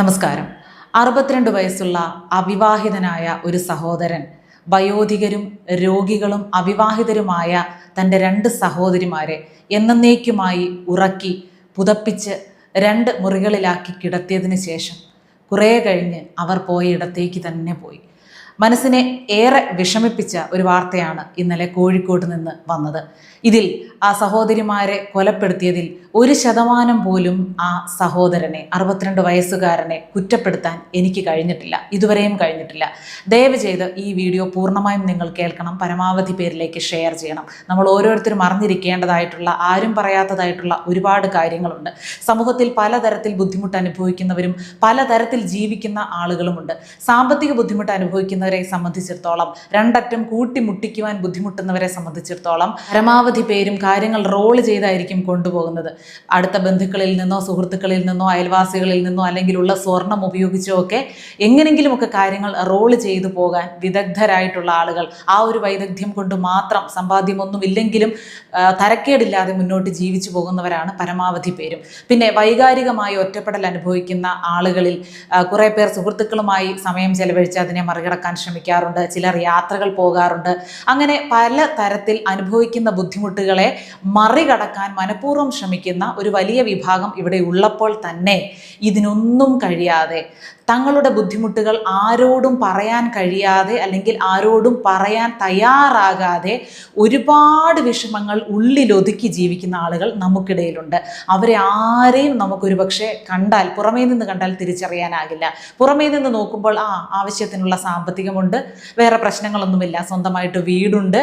നമസ്കാരം. അറുപത്തിരണ്ട് വയസ്സുള്ള അവിവാഹിതനായ ഒരു സഹോദരൻ വയോധികരും രോഗികളും അവിവാഹിതരുമായ തന്റെ രണ്ട് സഹോദരിമാരെ എന്നേക്കുമായി ഉറക്കി പുതപ്പിച്ച് രണ്ട് മുറികളിലാക്കി കിടത്തിയതിന് ശേഷം കുറേ കഴിഞ്ഞ് അവർ പോയ ഇടത്തേക്ക് തന്നെ പോയി. മനസ്സിനെ ഏറെ വിഷമിപ്പിച്ച ഒരു വാർത്തയാണ് ഇന്നലെ കോഴിക്കോട് നിന്ന് വന്നത്. ഇതിൽ ആ സഹോദരിമാരെ കൊലപ്പെടുത്തിയതിൽ ഒരു ശതമാനം പോലും ആ സഹോദരനെ അറുപത്തിരണ്ട് വയസ്സുകാരനെ കുറ്റപ്പെടുത്താൻ എനിക്ക് കഴിഞ്ഞിട്ടില്ല. ഇതുവരെയും കഴിഞ്ഞിട്ടില്ല. ദയവ് ചെയ്ത് ഈ വീഡിയോ പൂർണമായും നിങ്ങൾ കേൾക്കണം. പരമാവധി പേരിലേക്ക് ഷെയർ ചെയ്യണം. നമ്മൾ ഓരോരുത്തരും അറിഞ്ഞിരിക്കേണ്ടതായിട്ടുള്ള ആരും പറയാത്തതായിട്ടുള്ള ഒരുപാട് കാര്യങ്ങളുണ്ട്. സമൂഹത്തിൽ പലതരത്തിൽ ബുദ്ധിമുട്ട് അനുഭവിക്കുന്നവരും പലതരത്തിൽ ജീവിക്കുന്ന ആളുകളുമുണ്ട്. സാമ്പത്തിക ബുദ്ധിമുട്ട് അനുഭവിക്കുന്നവരെ സംബന്ധിച്ചിടത്തോളം രണ്ടറ്റം കൂട്ടിമുട്ടിക്കുവാൻ ബുദ്ധിമുട്ടുന്നവരെ സംബന്ധിച്ചിടത്തോളം പരമാവധി പേരും കാര്യങ്ങൾ റോൾ ചെയ്തായിരിക്കും കൊണ്ടുപോകുന്നത്. അടുത്ത ബന്ധുക്കളിൽ നിന്നോ സുഹൃത്തുക്കളിൽ നിന്നോ അയൽവാസികളിൽ നിന്നോ അല്ലെങ്കിൽ ഉള്ള സ്വർണം ഉപയോഗിച്ചോ ഒക്കെ എങ്ങനെങ്കിലുമൊക്കെ കാര്യങ്ങൾ റോൾ ചെയ്തു പോകാൻ വിദഗ്ധരായിട്ടുള്ള ആളുകൾ ആ ഒരു വൈദഗ്ധ്യം കൊണ്ട് മാത്രം സമ്പാദ്യമൊന്നുമില്ലെങ്കിലും തരക്കേടില്ലാതെ മുന്നോട്ട് ജീവിച്ചു പോകുന്നവരാണ് പരമാവധി പേരും. പിന്നെ വൈകാരികമായി ഒറ്റപ്പെടൽ അനുഭവിക്കുന്ന ആളുകളിൽ കുറേ പേർ സുഹൃത്തുക്കളുമായി സമയം ചെലവഴിച്ച് അതിനെ മറികടക്കാൻ ശ്രമിക്കാറുണ്ട് ചിലർ യാത്രകൾ പോകാറുണ്ട്. അങ്ങനെ പല തരത്തിൽ അനുഭവിക്കുന്ന ബുദ്ധിമുട്ടുകളെ മറികടക്കാൻ മനഃപൂർവം ശ്രമിക്കുന്ന ഒരു വലിയ വിഭാഗം ഇവിടെ ഉള്ളപ്പോൾ തന്നെ ഇതിനൊന്നും കഴിയാതെ തങ്ങളുടെ ബുദ്ധിമുട്ടുകൾ ആരോടും പറയാൻ കഴിയാതെ അല്ലെങ്കിൽ ആരോടും പറയാൻ തയ്യാറാകാതെ ഒരുപാട് വിഷമങ്ങൾ ഉള്ളിലൊതുക്കി ജീവിക്കുന്ന ആളുകൾ നമുക്കിടയിലുണ്ട്. അവരെ ആരെയും നമുക്കൊരു പക്ഷേ കണ്ടാൽ പുറമേ നിന്ന് കണ്ടാൽ തിരിച്ചറിയാനാകില്ല. പുറമേ നിന്ന് നോക്കുമ്പോൾ ആ ആവശ്യത്തിനുള്ള സാമ്പത്തികമുണ്ട് വേറെ പ്രശ്നങ്ങളൊന്നുമില്ല സ്വന്തമായിട്ട് വീടുണ്ട്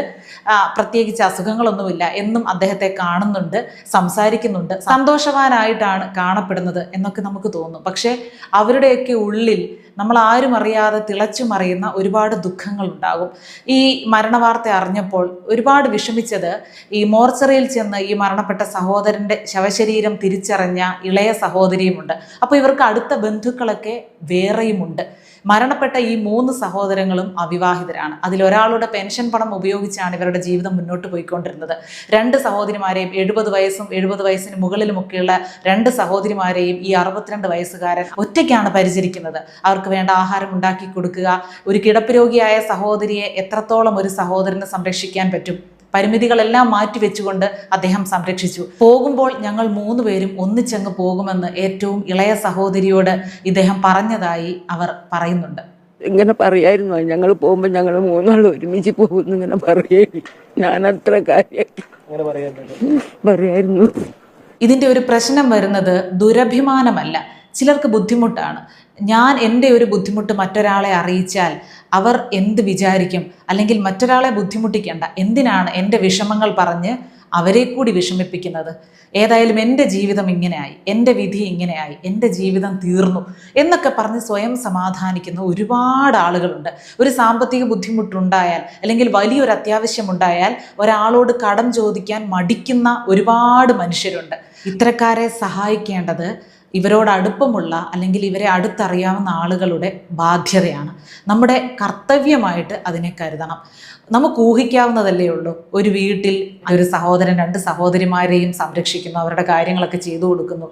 പ്രത്യേകിച്ച് അസുഖങ്ങളൊന്നുമില്ല എന്നും അദ്ദേഹത്തെ കാണുന്നുണ്ട് സംസാരിക്കുന്നുണ്ട് സന്തോഷവാനായിട്ടാണ് കാണപ്പെടുന്നത് എന്നൊക്കെ നമുക്ക് തോന്നും. പക്ഷേ അവരുടെയൊക്കെ ഉള്ളിൽ നമ്മൾ ആരും അറിയാതെ തിളച്ചു മറിയുന്ന ഒരുപാട് ദുഃഖങ്ങൾ ഉണ്ടാകും ഈ മരണവാർത്ത അറിഞ്ഞപ്പോൾ ഒരുപാട് വിഷമിച്ചത് ഈ മോർച്ചറിയിൽ ചെന്ന് ഈ മരണപ്പെട്ട സഹോദരന്റെ ശവശരീരം തിരിച്ചറിഞ്ഞ ഇളയ സഹോദരിയുമുണ്ട്. അപ്പോൾ ഇവർക്ക് അടുത്ത ബന്ധുക്കളൊക്കെ വേറെയുമുണ്ട്. മരണപ്പെട്ട ഈ മൂന്ന് സഹോദരങ്ങളും അവിവാഹിതരാണ്. അതിലൊരാളുടെ പെൻഷൻ പണം ഉപയോഗിച്ചാണ് ഇവരുടെ ജീവിതം മുന്നോട്ട് പോയിക്കൊണ്ടിരുന്നത്. രണ്ട് സഹോദരിമാരെയും എഴുപത് വയസ്സും എഴുപത് വയസ്സിന് മുകളിലുമൊക്കെയുള്ള രണ്ട് സഹോദരിമാരെയും ഈ അറുപത്തിരണ്ട് വയസ്സുകാരൻ ഒറ്റയ്ക്കാണ് പരിചരിക്കുന്നത്. അവർക്ക് വേണ്ട ആഹാരം ഉണ്ടാക്കി കൊടുക്കുക. ഒരു കിടപ്പ് രോഗിയായ സഹോദരിയെ എത്രത്തോളം ഒരു സഹോദരന് സംരക്ഷിക്കാൻ പറ്റും? പരിമിതികളെല്ലാം മാറ്റിവെച്ചുകൊണ്ട് അദ്ദേഹം സംരക്ഷിച്ചു. പോകുമ്പോൾ ഞങ്ങൾ മൂന്ന് പേരും ഒന്നിച്ചങ്ങ് പോകുമെന്ന് ഏറ്റവും ഇളയ സഹോദരിയോട് ഇദ്ദേഹം പറഞ്ഞതായി അവർ പറയുന്നുണ്ട്. ഇങ്ങനെ പറയായിരുന്നു. ഞങ്ങൾ പോകുമ്പോൾ ഞങ്ങൾ മൂന്നാൾ ഒരുമിച്ച് പോകുന്നു ഇങ്ങനെ പറയുന്നു ഞാൻ അത്ര കാര്യം പറയായിരുന്നു. ഇതിന്റെ ഒരു പ്രശ്നം വരുന്നത് ദുരഭിമാനമല്ല. ചിലർക്ക് ബുദ്ധിമുട്ടാണ്. ഞാൻ എന്റെ ഒരു ബുദ്ധിമുട്ട് മറ്റൊരാളെ അറിയിച്ചാൽ അവർ എന്ത് വിചാരിക്കും? അല്ലെങ്കിൽ മറ്റൊരാളെ ബുദ്ധിമുട്ടിക്കേണ്ട. എന്തിനാണ് എന്റെ വിഷമങ്ങൾ പറഞ്ഞ് അവരെ കൂടി വിഷമിപ്പിക്കുന്നത്? ഏതായാലും എന്റെ ജീവിതം ഇങ്ങനെയായി. എന്റെ വിധി ഇങ്ങനെയായി. എന്റെ ജീവിതം തീർന്നു എന്നൊക്കെ പറഞ്ഞ് സ്വയം സമാധാനിക്കുന്ന ഒരുപാട് ആളുകളുണ്ട്. ഒരു സാമ്പത്തിക ബുദ്ധിമുട്ടുണ്ടായാൽ അല്ലെങ്കിൽ വലിയൊരു അത്യാവശ്യമുണ്ടായാൽ ഒരാളോട് കടം ചോദിക്കാൻ മടിക്കുന്ന ഒരുപാട് മനുഷ്യരുണ്ട്. ഇത്തരക്കാരെ സഹായിക്കേണ്ടത് ഇവരോട് അടുപ്പമുള്ള അല്ലെങ്കിൽ ഇവരെ അടുത്തറിയാവുന്ന ആളുകളുടെ ബാധ്യതയാണ്. നമ്മുടെ കർത്തവ്യമായിട്ട് അതിനെ കരുതണം. നമുക്ക് ഊഹിക്കാവുന്നതല്ലേ ഉള്ളൂ. ഒരു വീട്ടിൽ ഒരു സഹോദരൻ രണ്ട് സഹോദരിമാരെയും സംരക്ഷിക്കുന്നു അവരുടെ കാര്യങ്ങളൊക്കെ ചെയ്തു കൊടുക്കുന്നു.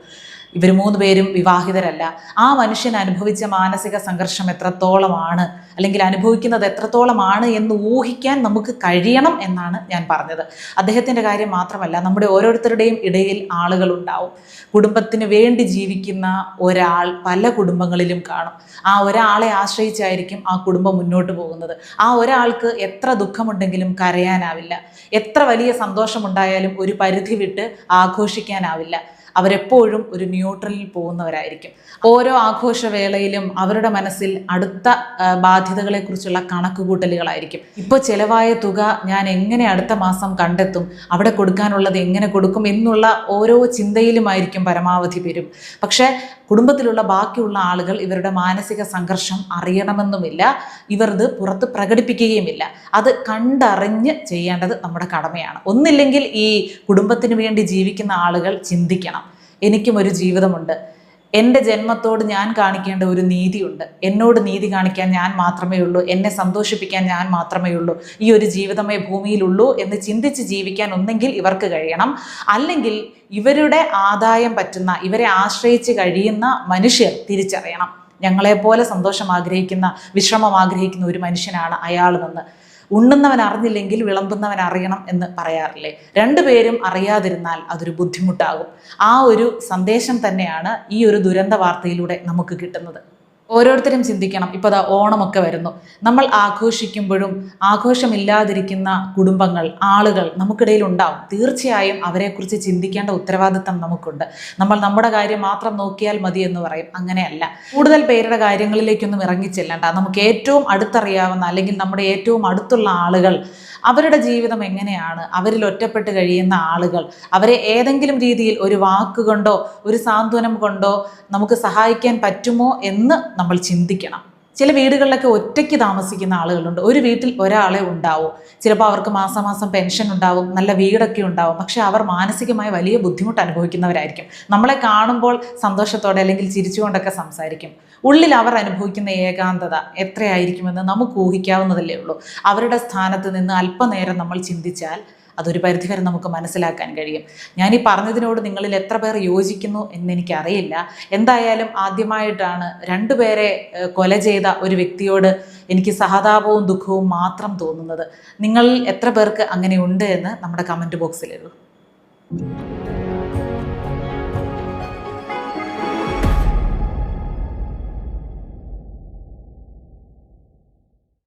ഇവർ മൂന്ന് പേരും വിവാഹിതരല്ല. ആ മനുഷ്യൻ അനുഭവിച്ച മാനസിക സംഘർഷം എത്രത്തോളമാണ്? അല്ലെങ്കിൽ അനുഭവിക്കുന്നത് എത്രത്തോളമാണ് എന്ന് ഊഹിക്കാൻ നമുക്ക് കഴിയണം എന്നാണ് ഞാൻ പറഞ്ഞത്. അദ്ദേഹത്തിന്റെ കാര്യം മാത്രമല്ല നമ്മുടെ ഓരോരുത്തരുടെയും ഇടയിൽ ആളുകളുണ്ടാവും. കുടുംബത്തിന് വേണ്ടി ജീവിക്കുന്ന ഒരാൾ പല കുടുംബങ്ങളിലും കാണും. ആ ഒരാളെ ആശ്രയിച്ചായിരിക്കും ആ കുടുംബം മുന്നോട്ട് പോകുന്നത്. ആ ഒരാൾക്ക് എത്ര ദുഃഖമുണ്ടെങ്കിലും കരയാനാവില്ല. എത്ര വലിയ സന്തോഷമുണ്ടായാലും ഒരു പരിധി വിട്ട് ആഘോഷിക്കാനാവില്ല. അവരെപ്പോഴും ഒരു ന്യൂട്രലിൽ പോകുന്നവരായിരിക്കും. ഓരോ ആഘോഷവേളയിലും അവരുടെ മനസ്സിൽ അടുത്ത ബാധ്യതകളെക്കുറിച്ചുള്ള കണക്കുകൂട്ടലുകളായിരിക്കും. ഇപ്പോൾ ചിലവായ തുക ഞാൻ എങ്ങനെ അടുത്ത മാസം കണ്ടെത്തും? അവിടെ കൊടുക്കാനുള്ളത് എങ്ങനെ കൊടുക്കും? എന്നുള്ള ഓരോ ചിന്തയിലുമായിരിക്കും പരമാവധി പേരും. പക്ഷേ കുടുംബത്തിലുള്ള ബാക്കിയുള്ള ആളുകൾ ഇവരുടെ മാനസിക സംഘർഷം അറിയണമെന്നുമില്ല. ഇവർ ഇത് പുറത്ത് പ്രകടിപ്പിക്കുകയുമില്ല. അത് കണ്ടറിഞ്ഞ് ചെയ്യേണ്ടത് നമ്മുടെ കടമയാണ്. ഒന്നില്ലെങ്കിൽ ഈ കുടുംബത്തിന് വേണ്ടി ജീവിക്കുന്ന ആളുകൾ ചിന്തിക്കണം. എനിക്കും ഒരു ജീവിതമുണ്ട്. എന്റെ ജന്മത്തോട് ഞാൻ കാണിക്കേണ്ട ഒരു നീതിയുണ്ട്. എന്നോട് നീതി കാണിക്കാൻ ഞാൻ മാത്രമേ ഉള്ളൂ. എന്നെ സന്തോഷിപ്പിക്കാൻ ഞാൻ മാത്രമേ ഉള്ളൂ. ഈ ഒരു ജീവിതമേ ഭൂമിയിലുള്ളൂ എന്ന് ചിന്തിച്ച് ജീവിക്കാൻ ഒന്നെങ്കിൽ ഇവർക്ക് കഴിയണം. അല്ലെങ്കിൽ ഇവരുടെ ആദായം പറ്റുന്ന ഇവരെ ആശ്രയിച്ച് കഴിയുന്ന മനുഷ്യർ തിരിച്ചറിയണം. ഞങ്ങളെപ്പോലെ സന്തോഷം ആഗ്രഹിക്കുന്ന വിശ്രമം ആഗ്രഹിക്കുന്ന ഒരു മനുഷ്യനാണ് അയാളുമെന്ന് ഉണ്ണുന്നവൻ അറിഞ്ഞില്ലെങ്കിൽ വിളമ്പുന്നവൻ അറിയണം എന്ന് പറയാറില്ലേ? രണ്ടുപേരും അറിയാതിരുന്നാൽ അതൊരു ബുദ്ധിമുട്ടാകും. ആ ഒരു സന്ദേശം തന്നെയാണ് ഈ ഒരു ദുരന്ത വാർത്തയിലൂടെ നമുക്ക് കിട്ടുന്നത്. ഓരോരുത്തരും ചിന്തിക്കണം. ഇപ്പോൾ ദാ ഓണമൊക്കെ വരുന്നു. നമ്മൾ ആഘോഷിക്കുമ്പോഴും ആഘോഷമില്ലാതിരിക്കുന്ന കുടുംബങ്ങൾ ആളുകൾ നമുക്കിടയിൽ ഉണ്ടാവും. തീർച്ചയായും അവരെക്കുറിച്ച് ചിന്തിക്കേണ്ട ഉത്തരവാദിത്തം നമുക്കുണ്ട്. നമ്മൾ നമ്മുടെ കാര്യം മാത്രം നോക്കിയാൽ മതി എന്ന് പറയും. അങ്ങനെയല്ല. കൂടുതൽ പേരുടെ കാര്യങ്ങളിലേക്കൊന്നും ഇറങ്ങിച്ചെല്ലണ്ട. നമുക്ക് ഏറ്റവും അടുത്തറിയാവുന്ന അല്ലെങ്കിൽ നമ്മുടെ ഏറ്റവും അടുത്തുള്ള ആളുകൾ അവരുടെ ജീവിതം എങ്ങനെയാണ്? അവരിൽ ഒറ്റപ്പെട്ട് കഴിയുന്ന ആളുകൾ അവരെ ഏതെങ്കിലും രീതിയിൽ ഒരു വാക്കുകൊണ്ടോ ഒരു സാന്ത്വനം കൊണ്ടോ നമുക്ക് സഹായിക്കാൻ പറ്റുമോ എന്ന് നമ്മൾ ചിന്തിക്കണം. ചില വീടുകളിലൊക്കെ ഒറ്റയ്ക്ക് താമസിക്കുന്ന ആളുകളുണ്ട്. ഒരു വീട്ടിൽ ഒരാളെ ഉണ്ടാവും. ചിലപ്പോൾ അവർക്ക് മാസം മാസം പെൻഷൻ ഉണ്ടാവും നല്ല വീടൊക്കെ ഉണ്ടാവും. പക്ഷേ അവർ മാനസികമായ വലിയ ബുദ്ധിമുട്ട് അനുഭവിക്കുന്നവരായിരിക്കും. നമ്മളെ കാണുമ്പോൾ സന്തോഷത്തോടെ അല്ലെങ്കിൽ ചിരിച്ചുകൊണ്ടൊക്കെ സംസാരിക്കും. ഉള്ളിൽ അവർ അനുഭവിക്കുന്ന ഏകാന്തത എത്രയായിരിക്കുമെന്ന് നമുക്ക് ഊഹിക്കാവുന്നതല്ലേ ഉള്ളൂ. അവരുടെ സ്ഥാനത്ത് നിന്ന് അല്പനേരം നമ്മൾ ചിന്തിച്ചാൽ അതൊരു പരിധിവരെ നമുക്ക് മനസ്സിലാക്കാൻ കഴിയും. ഞാൻ ഈ പറഞ്ഞതിനോട് നിങ്ങളിൽ എത്ര പേർ യോജിക്കുന്നു എന്നെനിക്കറിയില്ല. എന്തായാലും ആദ്യമായിട്ടാണ് രണ്ടുപേരെ കൊല ചെയ്ത ഒരു വ്യക്തിയോട് എനിക്ക് സഹതാപവും ദുഃഖവും മാത്രം തോന്നുന്നത്. നിങ്ങളിൽ എത്ര പേർക്ക് അങ്ങനെ ഉണ്ട് എന്ന് നമ്മുടെ കമന്റ് ബോക്സിൽ എഴുതും.